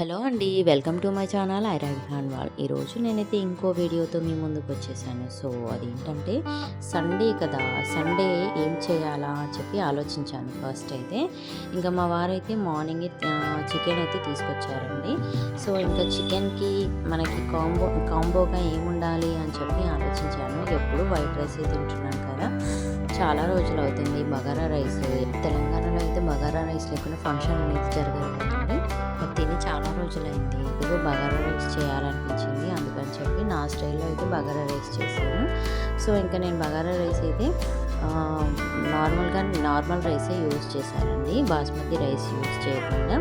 Hello అండి welcome to my channel ఐ రాగ్ వాల్. ఈరోజు నేనైతే ఇంకో వీడియోతో మీ ముందుకు వచ్చేసాను. సో అదేంటంటే సండే కదా సండే ఏం చేయాలా అని చెప్పి ఆలోచించాను ఫస్ట్ అయితే. ఇంకా మా వారైతే మార్నింగ్ చికెన్ అయితే తీసుకొచ్చారండి. సో ఇంకా చికెన్కి మనకి కాంబో కాంబోగా ఏముండాలి అని చెప్పి ఆలోచించాను. ఎప్పుడు వైట్ రైస్ తింటున్నాను కదా. చాలా రోజులు అవుతుంది. బగారా రైస్ తెలంగాణలో అయితే బగారా రైస్ లేకుండా ఫంక్షన్ అనేది రోజులైంది. ఇదిగో బగారా రైస్ చేయాలనిపించింది. అందుకని చెప్పి నా స్టైల్లో అయితే బగారా రైస్ చేశాను. సో ఇంకా నేను బగారా రైస్ అయితే నార్మల్గా నార్మల్ రైసే యూజ్ చేశానండి. బాస్మతి రైస్ యూజ్ చేయకుండా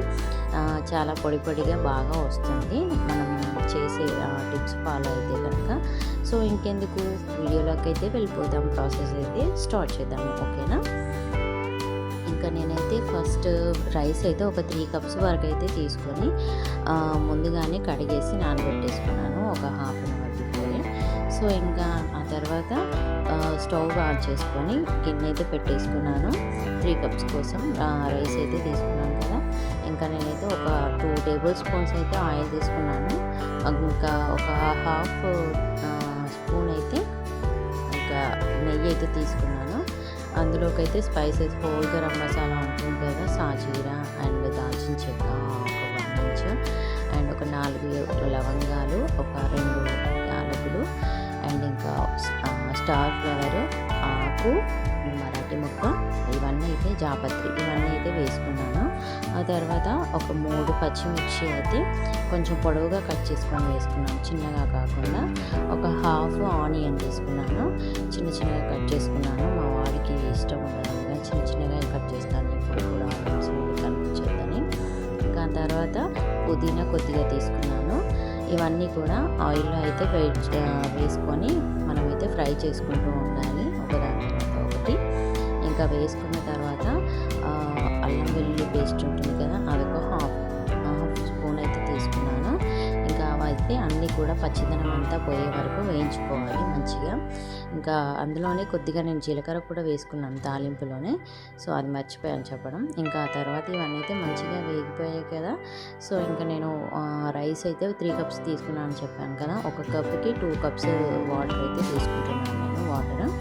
చాలా పొడి పొడిగా బాగా వస్తుంది. మనం చేసే టిప్స్ ఫాలో అయితే కనుక. సో ఇంకెందుకు? వీడియోలోకి అయితే వెళ్ళిపోదాం. ప్రాసెస్ అయితే స్టార్ట్ చేద్దాం ఓకేనా? ఇంకా నేనైతే ఫస్ట్ రైస్ అయితే ఒక త్రీ కప్స్ వరకు అయితే తీసుకొని ముందుగానే కడిగేసి నానబెట్టేసుకున్నాను ఒక half an hour before. So ఇంకా ఆ తర్వాత స్టవ్ ఆన్ చేసుకొని గిన్నె అయితే పెట్టేసుకున్నాను. త్రీ కప్స్ కోసం రైస్ అయితే తీసుకున్నాను కదా. ఇంకా నేనైతే ఒక టూ టేబుల్ స్పూన్స్ అయితే ఆయిల్ తీసుకున్నాను. ఇంకా ఒక హాఫ్ స్పూన్ అయితే ఇంకా నెయ్యి అయితే తీసుకున్నాను. అందులోకైతే స్పైసెస్ హోల్ గరం మసాలా ఉంటుంది కదా సాజీరా అండ్ దాల్చిన చెక్క ఒక వన్ ఇంచ్ అండ్ ఒక నాలుగు లవంగాలు ఒక రెండు యాలకులు అండ్ ఇంకా స్టార్ ఫ్లవర్ ఆకు మరాఠీ మొక్క ఇవన్నీ అయితే జాపత్రి ఇవన్నీ అయితే వేసుకున్నాను. ఆ తర్వాత ఒక మూడు పచ్చిమిర్చి అయితే కొంచెం పొడవుగా కట్ చేసుకొని వేసుకున్నాను చిన్నగా కాకుండా ఒక హాఫ్ ఆనియన్ తీసుకున్నాను తర్వాత పుదీనా కొద్దిగా తీసుకున్నాను. ఇవన్నీ కూడా ఆయిల్లో అయితే వేసుకొని మనమైతే ఫ్రై చేసుకుంటూ ఉండాలి. ఒకదాని తర్వాత ఒకటి. ఇంకా వేసుకున్న తర్వాత అల్లం వెల్లుల్లి పేస్ట్ ఉంటుంది ఇంకా అన్నీ కూడా పచ్చిదనం అంతా పోయే వరకు వేయించుకోవాలి మంచిగా. ఇంకా అందులోనే కొద్దిగా నేను జీలకర్ర కూడా వేసుకున్నాను తాలింపులోనే. సో అది మర్చిపోయాను చెప్పడం. ఇంకా ఆ తర్వాత ఇవన్నీ అయితే మంచిగా వేగిపోయాయి కదా. సో ఇంకా నేను రైస్ అయితే త్రీ కప్స్ తీసుకున్నాను చెప్పాను కదా. ఒక కప్కి టూ కప్స్ వాటర్ అయితే తీసుకుంటున్నాను నేను వాటర్.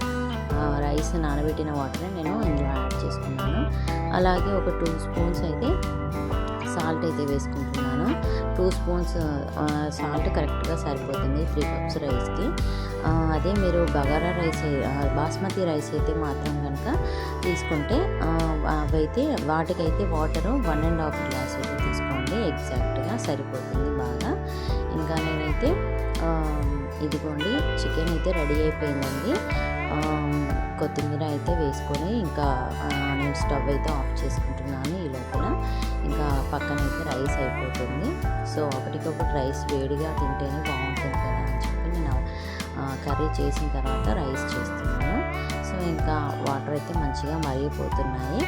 రైస్ నానబెట్టిన వాటర్ నేను ఇందులో యాడ్ చేసుకున్నాను. అలాగే ఒక టూ స్పూన్స్ అయితే సాల్ట్ అయితే వేసుకుంటున్నాను. టూ స్పూన్స్ సాల్ట్ కరెక్ట్గా సరిపోతుంది. త్రీ కప్స్ రైస్కి. అదే మీరు బగారా రైస్ బాస్మతి రైస్ అయితే మాత్రం కనుక తీసుకుంటే అవైతే వాటికైతే water one and half glass అయితే తీసుకోండి. ఎగ్జాక్ట్గా సరిపోతుంది బాగా. ఇంకా నేనైతే ఇదిగోండి చికెన్ అయితే రెడీ అయిపోయిందండి. కొత్తిమీర అయితే వేసుకొని ఇంకా నేను స్టవ్ అయితే ఆఫ్ చేసుకుంటున్నాను ఈ లోపల. ఇంకా పక్కన అయితే రైస్ అయిపోతుంది. సో ఒకటికొకటి రైస్ వేడిగా తింటేనే బాగుంటుంది కదా అని చెప్పి నేను కర్రీ చేసిన తర్వాత రైస్ చేస్తున్నాను. సో ఇంకా వాటర్ అయితే మంచిగా మరిగిపోతున్నాయి.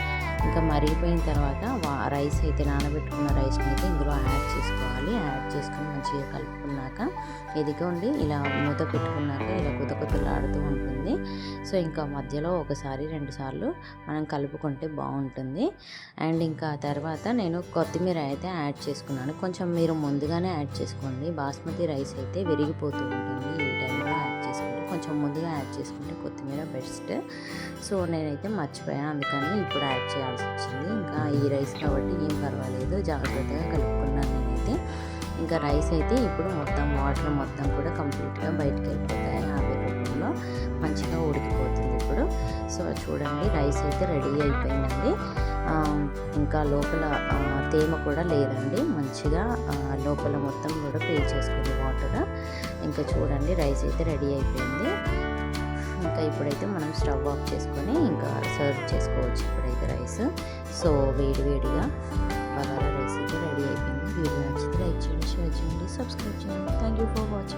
ఇంకా మరిగిపోయిన తర్వాత రైస్ అయితే నానబెట్టుకున్న రైస్ని అయితే ఇందులో యాడ్ చేసుకోవాలి. యాడ్ చేసుకొని మంచిగా కలుపుకున్నాక ఎదిగోండి ఇలా మూత పెట్టుకున్నాక ఇలా కుత కుతలాడుతూ ఉంటుంది. సో ఇంకా మధ్యలో ఒకసారి రెండు సార్లు మనం కలుపుకుంటే బాగుంటుంది. అండ్ ఇంకా తర్వాత నేను కొత్తిమీర అయితే యాడ్ చేసుకున్నాను. కొంచెం మీరు ముందుగానే యాడ్ చేసుకోండి. బాస్మతి రైస్ అయితే విరిగిపోతూ ఉంటుంది ఈ టైంలో. చేసుకుంటే కొంచెం ముందుగా యాడ్ చేసుకుంటే కొత్తిమీర బెస్ట్. సో నేనైతే మర్చిపోయాను. అందుకని ఇప్పుడు యాడ్ చేయాల్సి వచ్చింది. ఇంకా ఈ రైస్ కాబట్టి ఏం పర్వాలేదు. జాగ్రత్తగా కలుపుకున్నాను నేనైతే. ఇంకా రైస్ అయితే ఇప్పుడు మొత్తం వాటర్ మొత్తం కూడా కంప్లీట్గా బయటకు వెళ్ళిపోతాయి. ఆవిరి రూపంలో మంచిగా ఉడికిపోతుంది ఇప్పుడు. సో చూడండి రైస్ అయితే రెడీ అయిపోయిందండి. ఇంకా లోపల తేమ కూడా లేదండి. మంచిగా లోపల మొత్తం కూడా పే చేసుకుంది వాటర్. ఇంకా చూడండి రైస్ అయితే రెడీ అయిపోయింది. ఇంకా ఇప్పుడైతే మనం స్టవ్ ఆఫ్ చేసుకొని ఇంకా సర్వ్ చేసుకోవచ్చు ఇప్పుడైతే రైస్. సో వేడి వేడిగా బగారా రైస్ అయితే రెడీ అయిపోయింది. వీడియో నచ్చితే లైక్ చేయండి షేర్ చేయండి సబ్స్క్రైబ్ చేయండి. Thank you for watching